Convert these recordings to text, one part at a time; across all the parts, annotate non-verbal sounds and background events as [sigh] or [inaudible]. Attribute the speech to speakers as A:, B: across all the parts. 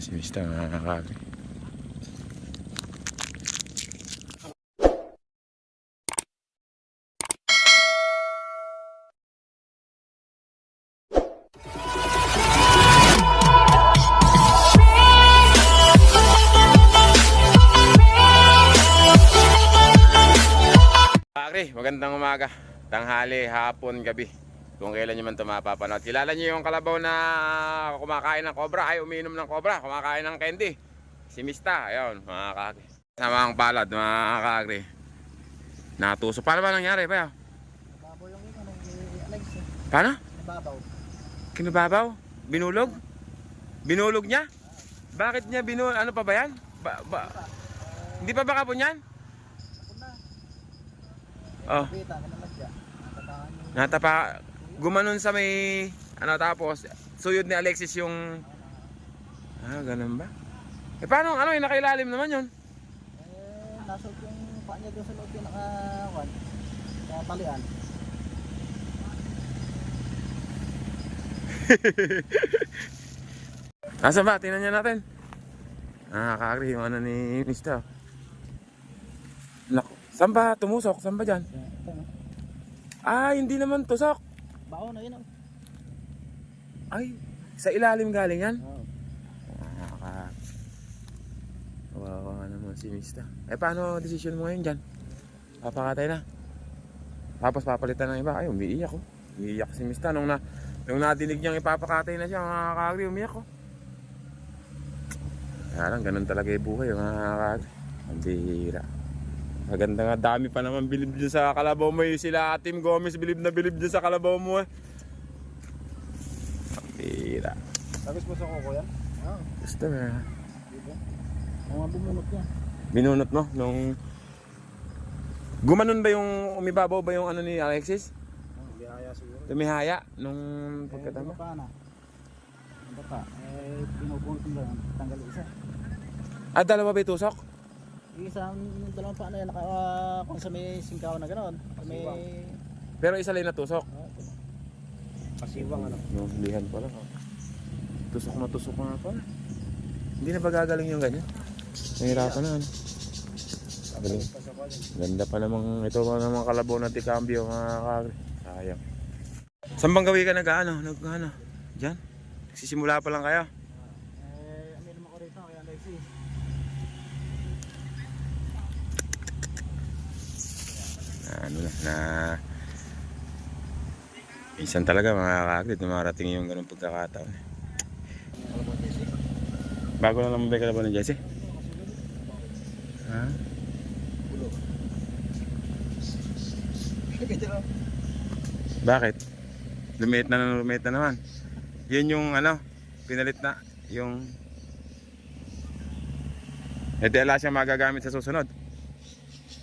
A: si Mista mga kakagri. Kakagri, magandang umaga. Tanghali, hapon, gabi. Kung kailan nyo man ito mapapanood. Kilala nyo yung kalabaw na kumakain ng cobra, ay umiinom ng cobra, kumakain ng candy. Si Mista, ayun, mga kakagri. Sama ang palad, mga kakagri. Natuso. Paano ba nangyari ba?
B: Nababaw yung ano, ni Alex. eh.
A: Paano?
B: Nababaw.
A: Kinubabaw? Binulog? Binulog niya? Bakit niya binulog? Ano pa ba yan? Ba, ba, hindi pa ba kapon yan? Oh, natapa, gumanon sa may, ano tapos, suyod ni Alexis yung, ah, ganun ba? Eh paano, ano, yung nakailalim naman yun?
B: Eh, nasot yung paa niya doon sa loob yung nakawan. Sa talian. [laughs]
A: Nasaan ba? Tingnan niya natin. Ah, kakri, yung ano ni Mr. Naku, saan ba tumusok? Saan ba dyan?
B: No?
A: Ah, hindi naman tusok.
B: Bao na yun. oh.
A: Ay, sa ilalim galing yan?
B: Oo.
A: Nakaka... Kawawa naman si Mista. Eh, paano decision mo ngayon dyan? Papakatay na. Tapos papalitan ng iba. Ay, umiiyak ko. Umiiyak si Mista. Nung, na, nung nadinig niyang ipapakatay na siya, mga kakagri, umiiyak ko. Kaya lang, ganun talaga yung buhay, mga kakagri. Ang bihira. Maganda nga, dami pa naman bilib dyan sa kalabaw mo. Yung sila Tim Gomez, bilib na bilib dyan sa kalabaw mo. Eh. Ang bihira.
B: Tapos mo sa kuko yan? Oo.
A: Gusto na.
B: Ang mga bumunot niya.
A: Binunot mo nung Gumanon ba yung umibabaw ba yung ano ni Alexis?
B: Oo, biyaya siguro.
A: Tumihaya nung
B: Eh,
A: pagkatama.
B: bata na. Yung bata. Eh, pinubunot mo lang. Tanggal isa.
A: Ah, dalawa ba yung tusok?
B: Yung isang yung dalawang paa na yan, naka, ah, kung sa may singkaw na gano'n. May...
A: Pero isa lang na tusok.
B: Ito. Pasiwang ano.
A: Yung lihan pala. Tusok na tusok na pala. Hindi na ba gagaling yung ganyan? Nahirapan na ano. Galing. Ganda pa namang ito pa namang kalabaw na tikambyo mga kagri. Sayang. Saan bang gawi ka nag ano? Nag ano? Diyan? Nagsisimula pa lang kayo?
B: Eh, amin naman ko rito, kaya Alexis.
A: na ano na, na minsan talaga mga kakagrid dumarating yung ganung pagkakataon bago lang naman ba yung kalabaw ng Jesse? ha? bakit? lumiit na lumiit na naman yun yung ano pinalit na yung eh di ala siyang magagamit sa susunod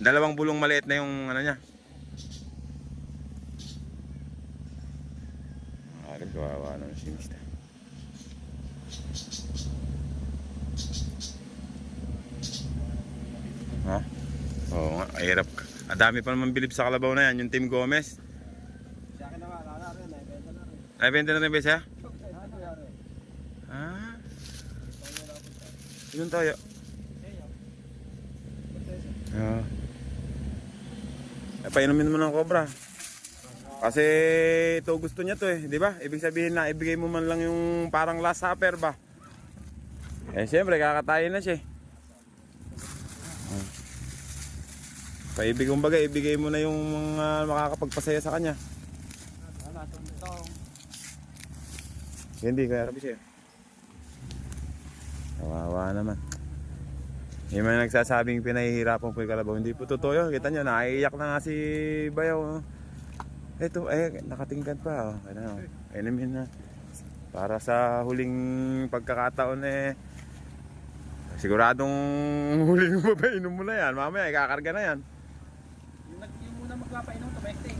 A: dalawang bulong maliit na yung ano niya Ah, kawawa naman si Mista. Ha? Oo nga, hirap. Ang dami pa naman bilib sa kalabaw na yan, yung Team Gomez.
B: Sa akin naman, wala rin, eh, benta na rin.
A: Ay, benta na rin ba siya?
B: Ah, rin.
A: Yun tayo. Ah. Eh, painumin mo ng cobra. Kasi ito gusto niya to eh, di ba? Ibig sabihin na ibigay mo man lang yung parang last supper ba? Eh siyempre kakatayin na siya. eh. Ah. Paibig kumbaga, ibigay mo na yung mga makakapagpasaya sa kanya. Hindi, kaya rabi siya. Kawawa naman. Yung mga nagsasabing pinahihirapan po yung kalabaw. Hindi po totoo yun. Kita nyo, naiiyak na nga si Bayaw. oh. Ito, eh, nakatingkad pa. Oh. Ano, enemies na. Para sa huling pagkakataon eh, siguradong [laughs] huling mapainom mo na yan. Mamaya, ikakarga na yan.
B: Yung, yung muna magpapainom, tumekting.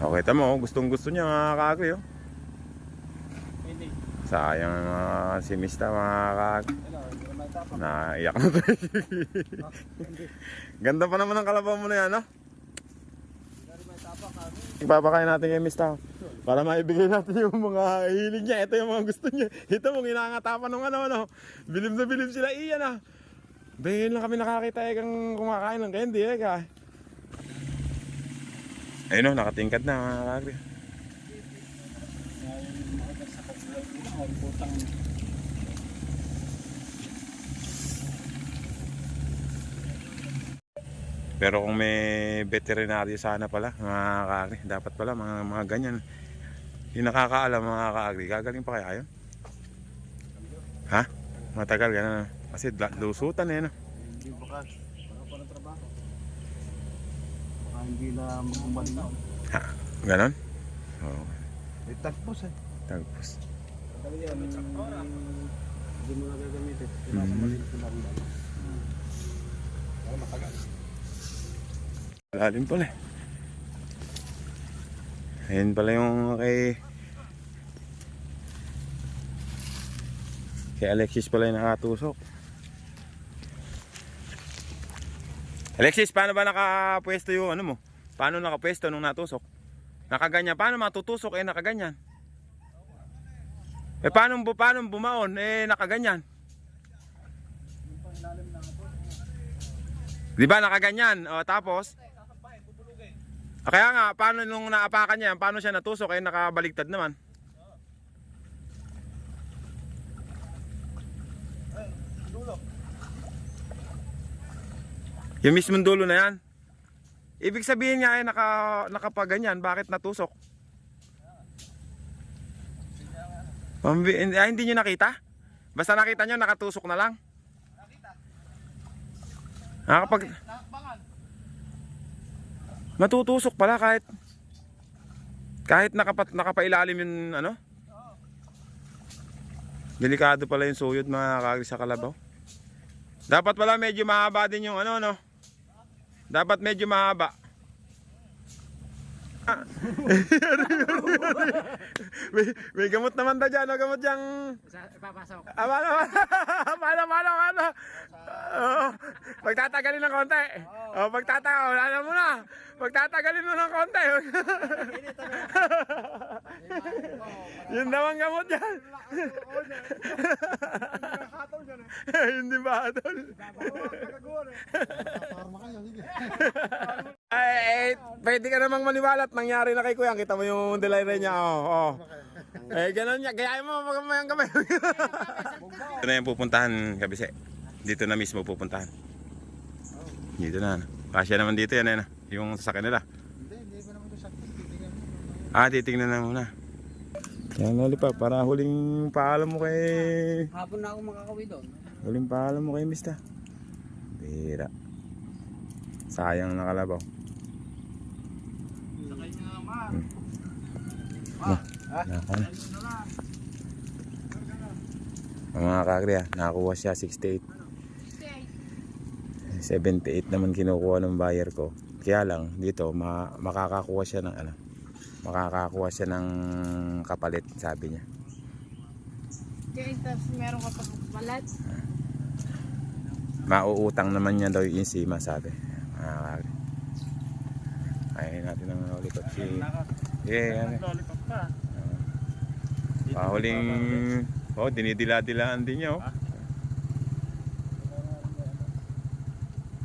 A: Okay, tamo. Gustong gusto niya mga kakagri. Oh. Sayang mga si Mista mga kakagri.
B: Ano.
A: Naiyak na tayo.
B: Hindi. [laughs]
A: Ganda pa naman ang kalabaw mo na yan, no?
B: Hindi naman tapang kami.
A: Ipapakain natin kay Mista. Para maibigay natin yung mga hilig niya. Ito yung mga gusto niya. Ito mong inangatapan ng ano, ano. Bilib na bilib sila iyan ah. Bayan lang kami nakakita eh kang kumakain ng candy eh ka. Ayun o, nakatingkad na mga kakri. Pero kung may veterinary sana pala, mga kakri, dapat pala mga, mga ganyan. Yung nakakaalam mga kakri, gagaling pa kaya yun? Ha? Matagal ganun. Kasi lusutan eh no.
B: Hindi baka, baka pa ng trabaho. Baka hindi na magumaling na.
A: Ha? Ganon? Oo.
B: May tagpos eh.
A: Tagpos.
B: Madali yan. Hindi mo na gagamitin.
A: Mhm.
B: Pinasamalit ko lang lang. Para matagal.
A: Lalim pala eh. Ayun pala yung kay... Kay Alexis pala yung nakatusok. Alexis, paano ba nakapwesto yung ano mo? Paano nakapwesto nung natusok? Nakaganyan. Paano matutusok eh nakaganyan? Eh paano, paano bumaon eh nakaganyan? Di ba nakaganyan? O tapos? Kaya nga, paano nung naapakan niya, paano siya natusok eh nakabaligtad naman? Yung mismong dulo na yan. Ibig sabihin nga eh naka, nakapaganyan, bakit natusok? Pambi, hindi, ah, hindi nyo nakita? Basta nakita nyo, nakatusok na lang? Nakakapag... Matutusok pala kahit kahit nakapat nakapailalim yung ano? Delikado pala yung suyod mga kagri sa kalabaw. Dapat pala medyo mahaba din yung ano no. Dapat medyo mahaba. Ah. [laughs] may, may gamot naman da dyan, no? gamot dyan.
B: Ipapasok.
A: Ah, paano, paano, paano, paano? Oo. pagtatagalin ng konti. Oh, pagtatagal, wala na muna. Pagtatagalin mo ng konti. [laughs] Yun daw ang gamot dyan. [laughs] Hindi ba, Adol?
B: Parma kayo, sige.
A: Ay, eh, pwede ka namang maniwala at nangyari na kay Kuya. Kita mo yung delay niya. Oh, oh. Eh, ganun niya. Gayahin mo, magamayang [laughs] kamay. Ito na yung pupuntahan, kabise. Dito na mismo pupuntahan. Dito na. Kasya naman dito yan, yan. Yung sasakyan nila.
B: Hindi, hindi ko naman. Titignan mo.
A: Ah, titingnan na muna. Yan, Lollipop, para huling paalam mo kay...
B: Hapon na ako makakawi doon.
A: Huling paalam mo kay Mista. Bira. Sayang nakalabaw.
B: Sakay niya naman.
A: Nako na. Mga kakri ah, nakakuha siya 68. 78 naman kinukuha ng buyer ko. Kaya lang, dito, ma makakakuha siya ng ano, makakakuha siya ng kapalit, sabi niya.
C: Okay, tapos meron ka pa balat.
A: Mauutang naman niya daw yung sima, sabi. Kakri. Ayayin natin ang ulikot si... Yeah, yan.
B: Lollipop pa.
A: Pahuling... Oh, dinidila-dilaan din niya, oh.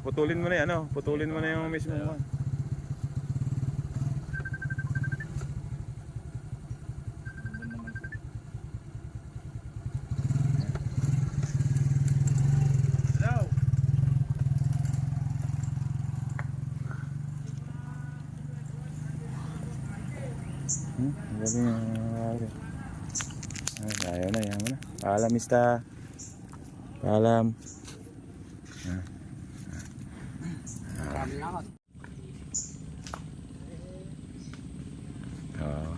A: Putulin mo na yan, oh. Putulin mo na yung mismo.
B: Hello.
A: Hmm, galing Ay, ayaw na, ayaw na. Paalam, mista. Paalam.
B: Kami na ako.
A: Oo.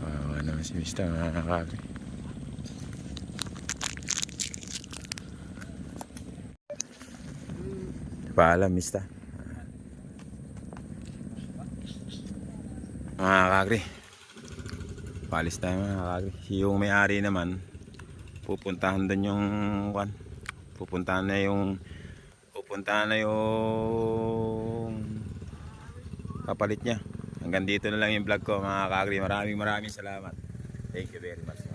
A: Kawawa naman si mista, mga kakali. Paalam, mista. Mga kakri. Palis tayo mga kakri. Yung may-ari naman, pupuntahan doon yung. Pupuntahan na yung pupuntahan na yung kapalit niya. Hanggang dito na lang yung vlog ko mga ka-agri. Maraming maraming salamat. Thank you very much.